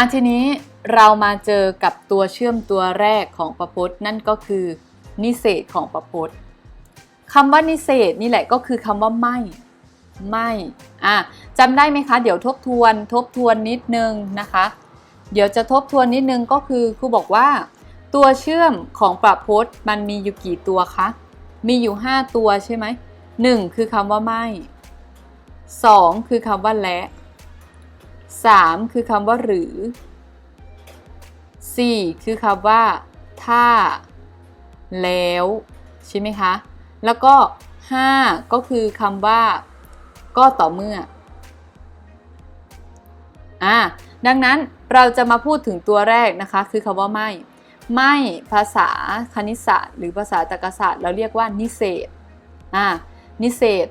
อะทีนี้เรามาเจอกับตัวเชื่อมตัวแรกของประพจน์นั่นก็คือ นิเศษของประพจน์คำว่านิเศษนี่แหละก็คือคำว่าไม่ ไม่อะจำได้ไหมคะ เดี๋ยวทบทวนทบทวนนิดนึงนะคะ เดี๋ยวจะทบทวนนิดนึงก็คือครูบอกว่า ตัวเชื่อมของประพจน์มันมีอยู่กี่ตัวคะ มีอยู่ 5 ตัวใช่ไหมหนึ่งคือคำว่าไม่ 2 คือคำว่าและ 3 คือคำว่าหรือ 4 คือคำว่า ถ้า แล้ว ใช่ไหมคะ แล้วก็ 5 ก็คือคำว่า ก็ต่อเมื่ออ่าดังนั้นเราจะมาพูดถึงตัวแรกนะคะ คือคำว่าไม่ ไม่ภาษาคณิตศาสตร์ หรือภาษาตรรกศาสตร์เราเรียกว่านิเศษอ่านิเศษ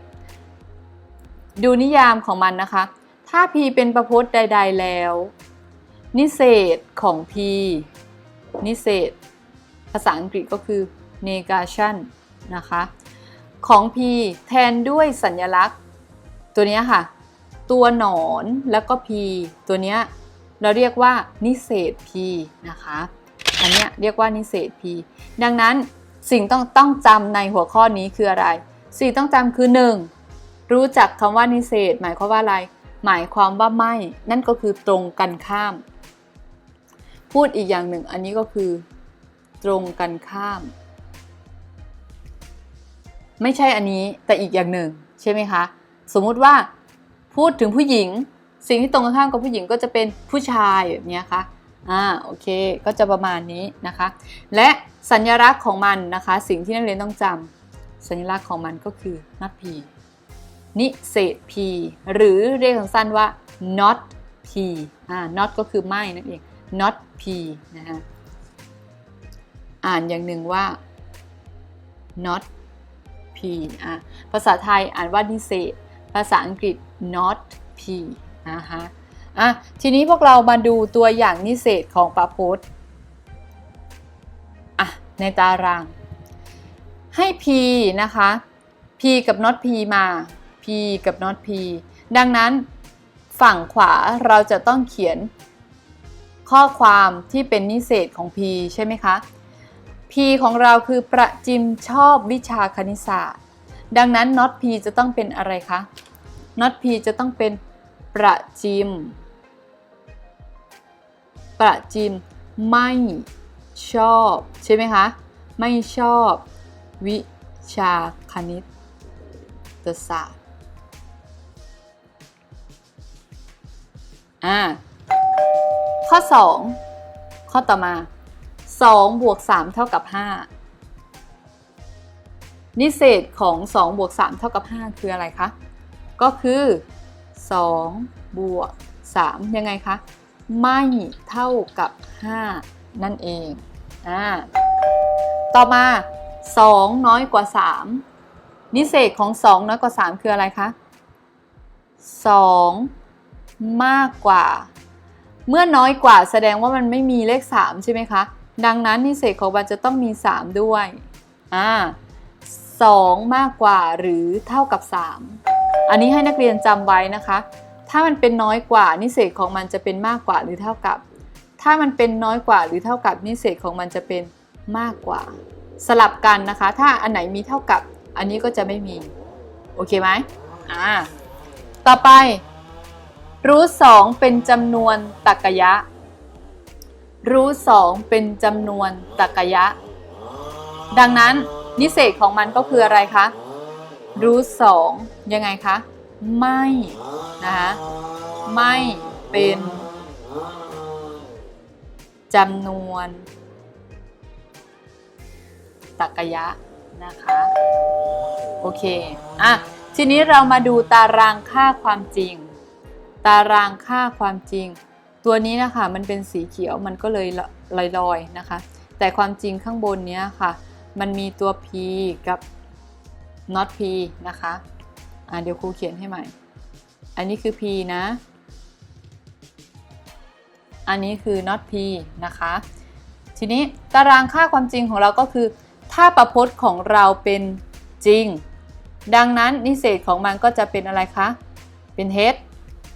ดูนิยามของมันนะคะ ถ้า P เป็นประพจน์ใด ๆ แล้ว นิเศษของ P นิเศษ ภาษาอังกฤษก็คือ negation นะคะ ของ P แทนด้วยสัญลักษณ์ ตัวนี้ค่ะ ตัวหนอนแล้วก็ P ตัวนี้เราเรียกว่านิเศษ P นะคะ อันนี้เรียกว่านิเศษ P ดังนั้นสิ่งต้องต้องจำในหัวข้อนี้คืออะไร สิ่งต้องจำคือ 1. รู้จักคำว่านิเศษ หมายความว่าอะไร หมายความว่าไม่ นั่นก็คือตรงกันข้าม พูดอีกอย่างหนึ่งอันนี้ก็คือ ตรงกันข้าม ไม่ใช่อันนี้แต่อีกอย่างหนึ่ง ใช่ไหมคะ สมมุติว่าพูดถึงผู้หญิง สิ่งที่ตรงกันข้ามกับผู้หญิงก็จะเป็นผู้ชายแบบนี้ค่ะอ่าโอเคก็จะประมาณนี้นะคะ และสัญลักษณ์ของมันนะคะ สิ่งที่นักเรียนต้องจำสัญลักษณ์ของมันก็คือ not p นิเศษ p หรือเรียกสั้นๆว่า not p อ่า not ก็คือไม่นั่นเอง not p นะฮะอ่านอย่างหนึ่งว่า not p อะภาษาไทยอ่านว่านิเศษ ภาษาอังกฤษ not p นะคะอะทีนี้พวกเรามาดูตัวอย่างนิเศษของประพจน์อะในตาราง ให้ p นะคะ p กับ not p มา กับ not p ดังนั้นฝั่งขวาเราจะต้องเขียนข้อความที่เป็นนิเศษของ p ใช่ไหมคะ P ของเราคือประจิมชอบวิชาคณิตศาสตร์ ดังนั้น not P จะต้องเป็นอะไรคะ not P จะต้องเป็นประจิม ประจิมไม่ชอบใช่ไหมคะ ไม่ชอบวิชาคณิตศาสตร์ อ่าข้อ 2 ข้อต่อมา 2 บวก 3 เท่ากับ 5 นิเศษของ 2 บวก 3 เท่ากับ 5 คืออะไรคะ ก็คือ 2 บวก 3 ยังไงคะ ไม่เท่ากับ 5 นั่นเองอ่าต่อมา 2 น้อยกว่า 3 นิเศษของ 2 น้อยกว่า 3 คืออะไรคะ 2 มากกว่า เมื่อน้อยกว่าแสดงว่ามันไม่มีเลข 3 ใช่ไหมคะ ดังนั้นนิเศษของมันจะต้องมี 3 ด้วยอ่า2มากกว่าหรือเท่ากับ 3 อันนี้ให้นักเรียนจำไว้นะคะ ถ้ามันเป็นน้อยกว่านิเศษของมันจะเป็นมากกว่าหรือเท่ากับ ถ้ามันเป็นน้อยกว่าหรือเท่ากับนิเศษของมันจะเป็นมากกว่า สลับกันนะคะ ถ้าอันไหนมีเท่ากับ อันนี้ก็จะไม่มี โอเคไหมอ่าต่อไป รูทสองเป็นจำนวนตรรกยะ รูทสองเป็นจำนวนตรรกยะ ดังนั้นนิเศษของมันก็คืออะไรคะรูทสองยังไงคะ ไม่นะคะไม่เป็นจำนวนตรรกยะนะคะโอเคอะทีนี้เรามาดูตารางค่าความจริง ตารางค่าความจริง ตัวนี้นะคะมันเป็นสีเขียวมันก็เลยลอยๆนะคะ แต่ความจริงข้างบนเนี้ยค่ะ มันมีตัว p กับ not p นะคะอ่าเดี๋ยวครูเขียนให้ใหม่ อันนี้คือ p นะ อันนี้คือ not p นะคะ ทีนี้ตารางค่าความจริงของเราก็คือ ถ้าประพจน์ของเราเป็นจริง ดังนั้นนิเศษของมันก็จะเป็นอะไรคะ เป็น h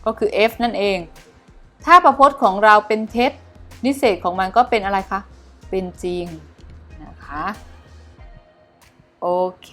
ก็คือ f นั่นเอง ถ้าประพจน์ของเราเป็นเท็จ นิเศษของมันก็เป็นอะไรคะ เป็นจริงนะคะ โอเค